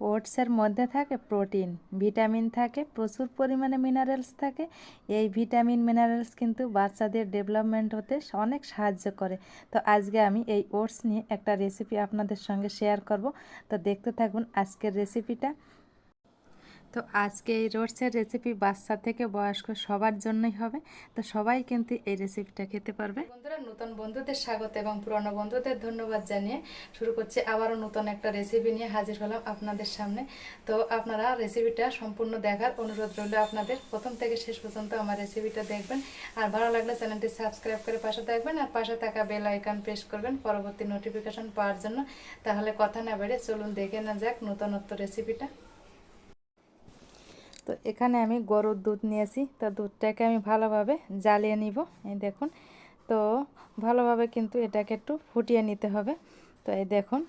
ওটসের মধ্যে থাকে protein, vitamin থাকে, প্রচুর পরিমাণে মিনারেলস থাকে। এই ভিটামিন মিনারেলস কিন্তু বাচ্চাদের ডেভেলপমেন্ট হতে অনেক সাহায্য করে। তো আজকে আমি এই ওটস নিয়ে একটা রেসিপি আপনাদের সঙ্গে শেয়ার করব। তো দেখতে থাকুন আজকের রেসিপিটা তো আজকে এই রোডসের রেসিপি বাচ্চা থেকে বয়স্ক সবার জন্যই হবে। তো সবাই কিন্তু এই রেসিপিটা খেতে পারবে। বন্ধুরা, নতুন বন্ধুদের স্বাগত এবং পুরনো বন্ধুদের ধন্যবাদ জানিয়ে শুরু করছে আবারও নতুন একটা রেসিপি নিয়ে হাজির হলাম আপনাদের সামনে। তো আপনারা রেসিপিটা সম্পূর্ণ দেখার অনুরোধ রইল আপনাদের। প্রথম থেকে শেষ পর্যন্ত আমার রেসিপিটা দেখবেন। আর ভালো লাগলে চ্যানেলটি সাবস্ক্রাইব করে পাশে থাকবেন আর পাশে থাকা বেল আইকন প্রেস করবেন পরবর্তী নোটিফিকেশন পাওয়ার জন্য। তাহলে কথা না বেড়ে চলুন দেখে না যাক নতুনত্ব রেসিপিটা তো এখানে আমি গরুর দুধ নিয়েছি। তো দুধটাকে আমি ভালোভাবে জ্বালিয়ে নিব। এই দেখুন, তো ভালোভাবে কিন্তু এটাকে একটু ফুটিয়ে নিতে হবে। তো এই দেখুন,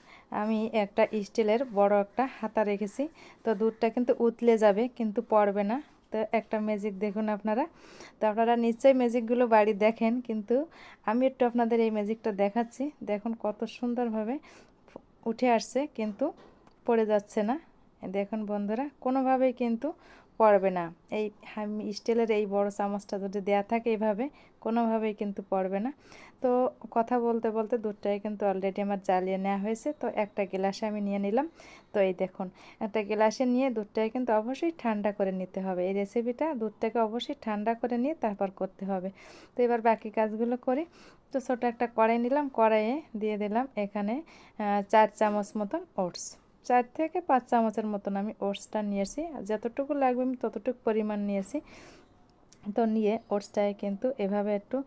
আমি একটা স্টিলের বড় একটা হাতা রেখেছি। তো দুধটা কিন্তু উতলে যাবে, কিন্তু পড়বে না। তো একটা ম্যাজিক দেখুন আপনারা। তো আপনারা নিশ্চয়ই ম্যাজিকগুলো বাড়ি দেখেন, কিন্তু আমি একটু আপনাদের এই ম্যাজিকটা দেখাচ্ছি। দেখুন কত সুন্দরভাবে উঠে আসছে, কিন্তু পড়ে যাচ্ছে না। দেখুন বন্ধুরা, কোনোভাবেই কিন্তু পড়বে না। এই স্টিলের এই বড় চামচটা যদি দেয়া থাকে এইভাবে কোনোভাবেই কিন্তু পড়বে না। তো কথা বলতে বলতে দুধটাই কিন্তু অলরেডি আমার জ্বালিয়ে নেওয়া হয়েছে। তো একটা গ্লাসে আমি নিয়ে নিলাম। তো এই দেখুন, একটা গ্লাসে নিয়ে দুধটাকে কিন্তু অবশ্যই ঠান্ডা করে নিতে হবে। এই রেসিপিটা দুধটাকে অবশ্যই ঠান্ডা করে নিয়ে তারপর করতে হবে। তো এবার বাকি কাজগুলো করি। তো ছোটো একটা কড়াই নিলাম। কড়াইয়ে দিয়ে দিলাম এখানে চার চামচ মতন ওটস। চার থেকে পাঁচ চামচের মতন আমি ওটসটা নিয়েছি। যতটুকু লাগবে আমি ততটুকু পরিমাণ নিয়েছি। তো নিয়ে ওটসটায় কিন্তু এভাবে একটু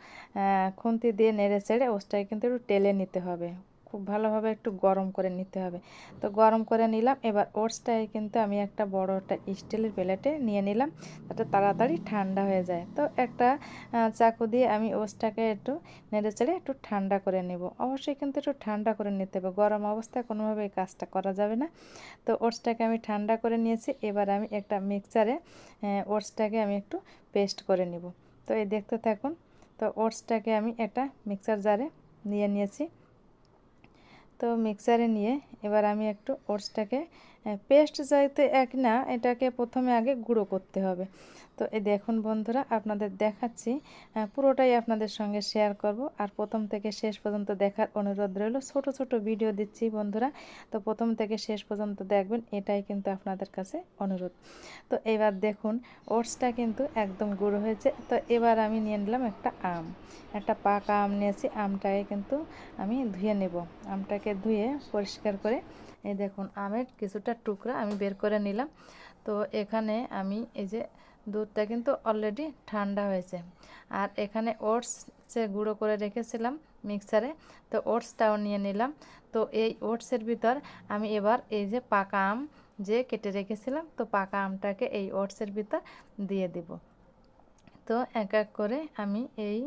খুন্তি দিয়ে নেড়ে চেড়ে ওটসটাকে কিন্তু একটু টেলে নিতে হবে। খুব ভালোভাবে একটু গরম করে নিতে হবে। তো গরম করে নিলাম, এবার ওটসটাকে কিন্তু আমি একটা বড় একটা স্টিলের প্লেটে নিয়ে নিলাম, যাতে তাড়াতাড়ি ঠান্ডা হয়ে যায়। তো একটা চাকু দিয়ে আমি ওটসটাকে একটু নেড়ে চেড়ে একটু ঠান্ডা করে নেব। অবশ্যই কিন্তু একটু ঠান্ডা করে নিতে হবে, গরম অবস্থায় কোনোভাবে এই কাজটা করা যাবে না। তো ওটসটাকে আমি ঠান্ডা করে নিয়েছি, এবার আমি একটা মিক্সারে ওটসটাকে আমি একটু পেস্ট করে নিব। তো এই দেখতে থাকুন, তো ওটসটাকে আমি একটা মিক্সার জারে নিয়ে নিয়েছি। তো মিক্সারে নিয়ে এবার আমি একটু ওটসটাকে পেস্ট যাইতে এক না, এটাকে প্রথমে আগে গুঁড়ো করতে হবে। তো এই দেখুন বন্ধুরা, আপনাদের দেখাচ্ছি পুরোটাই আপনাদের সঙ্গে শেয়ার করব। আর প্রথম থেকে শেষ পর্যন্ত দেখার অনুরোধ রইল, ছোট ছোট ভিডিও দিচ্ছি বন্ধুরা। তো প্রথম থেকে শেষ পর্যন্ত দেখবেন, এটাই কিন্তু আপনাদের কাছে অনুরোধ। তো এবার দেখুন, ওটসটা কিন্তু একদম গুঁড়ো হয়েছে। তো এবার আমি নিয়ে নিলাম একটা আম। একটা পাকা আম নিয়েছি, আমটাকে কিন্তু আমি ধুয়ে নেব। আমটাকে ধুয়ে পরিষ্কার করে এই দেখুন, আমের কিছুটা টুকরা আমি বের করে নিলাম। তো এখানে আমি এই যে দুধটা কিন্তু অলরেডি ঠান্ডা হয়েছে। আর এখানে ওটস গুঁড়ো করে রেখেছিলাম মিক্সারে, তো ওটসটাও নিয়ে নিলাম। তো এই ওটসের ভিতর আমি এবার এই যে পাকা আম যে কেটে রেখেছিলাম, তো পাকা আমটাকে এই ওটসের ভিতর দিয়ে দেব। তো এক এক করে আমি এই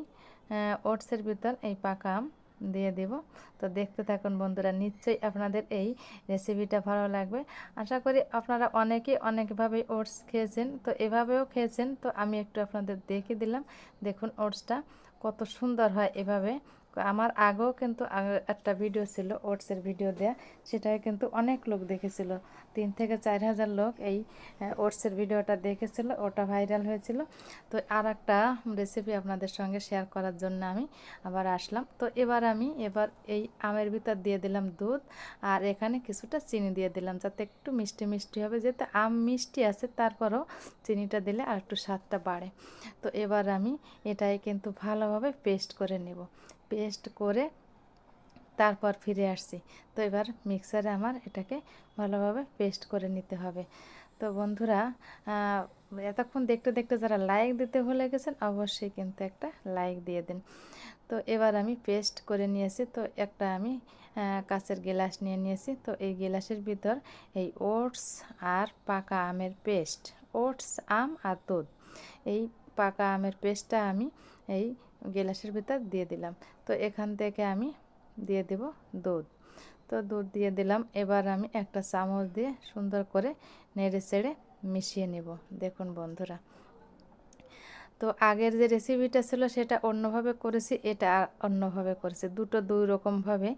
ওটসের ভিতর এই পাকা আম দিয়ে দেব। তো দেখতে থাকুন বন্ধুরা, নিশ্চয়ই আপনাদের এই রেসিপিটা ভালো লাগবে। আশা করি আপনারা অনেকেই অনেকভাবে ওটস খেয়েছেন। তো এভাবেও খেয়েছেন। তো আমি একটু আপনাদের দেখে দিলাম। দেখুন ওটসটা কত সুন্দর হয় এভাবে। আমার আগেও কিন্তু একটা ভিডিও ছিল ওটসের ভিডিও দেয়া। সেটাই কিন্তু অনেক লোক দেখেছিল। তিন থেকে চার হাজার লোক এই ওটসের ভিডিওটা দেখেছিল, ওটা ভাইরাল হয়েছিল। তো আর একটা রেসিপি আপনাদের সঙ্গে শেয়ার করার জন্য আমি আবার আসলাম। তো এবার আমি, এবার এই আমের ভিতর দিয়ে দিলাম দুধ, আর এখানে কিছুটা চিনি দিয়ে দিলাম, যাতে একটু মিষ্টি মিষ্টি হবে। যেহেতু আম মিষ্টি আছে, তারপরও চিনিটা দিলে আর একটু স্বাদটা বাড়ে। তো এবার আমি এটাই কিন্তু ভালোভাবে পেস্ট করে নেব। পেস্ট করে তারপর ফিরে আসছি। তো এবার মিক্সারে আমার এটাকে ভালোভাবে পেস্ট করে নিতে হবে। তো বন্ধুরা এতক্ষণ দেখতে দেখতে যারা লাইক দিতে ভুলে গেছেন, অবশ্যই কিন্তু একটা লাইক দিয়ে দিন। তো এবার আমি পেস্ট করে নিয়েছি। তো একটা আমি কাঁচের গেলাস নিয়ে নিয়েছি। তো এই গেলাসের ভিতর এই ওটস আর পাকা আমের পেস্ট, ওটস, আম আর দুধ। এই পাকা আমের পেস্টটা আমি এই গেলাসের ভিতর দিয়ে দিলাম। তো এখান থেকে আমি দিয়ে দেব দুধ। তো দুধ দিয়ে দিলাম। এবার আমি একটা চামচ দিয়ে সুন্দর করে নেড়ে চেড়ে মিশিয়ে নেব। দেখুন বন্ধুরা। তো আগের যে রেসিপিটা ছিল সেটা অন্যভাবে করেছি, এটা অন্যভাবে করেছি। দুটো দুই রকমভাবে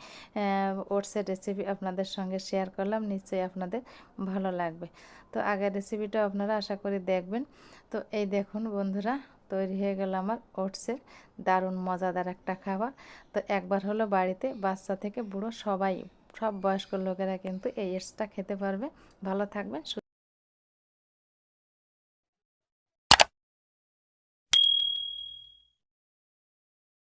ওটসের রেসিপি আপনাদের সঙ্গে শেয়ার করলাম। নিশ্চয়ই আপনাদের ভালো লাগবে। তো আগের রেসিপিটা আপনারা আশা করি দেখবেন। তো এই দেখুন বন্ধুরা তৈরি হয়ে গেল আমার ওটসের দারুণ মজাদার একটা খাবার। তো একবার হলো বাড়িতে বাচ্চা থেকে বুড়ো সবাই, সব বয়স্ক লোকেরা কিন্তু এই ওটসটা খেতে পারবে। ভালো থাকবেন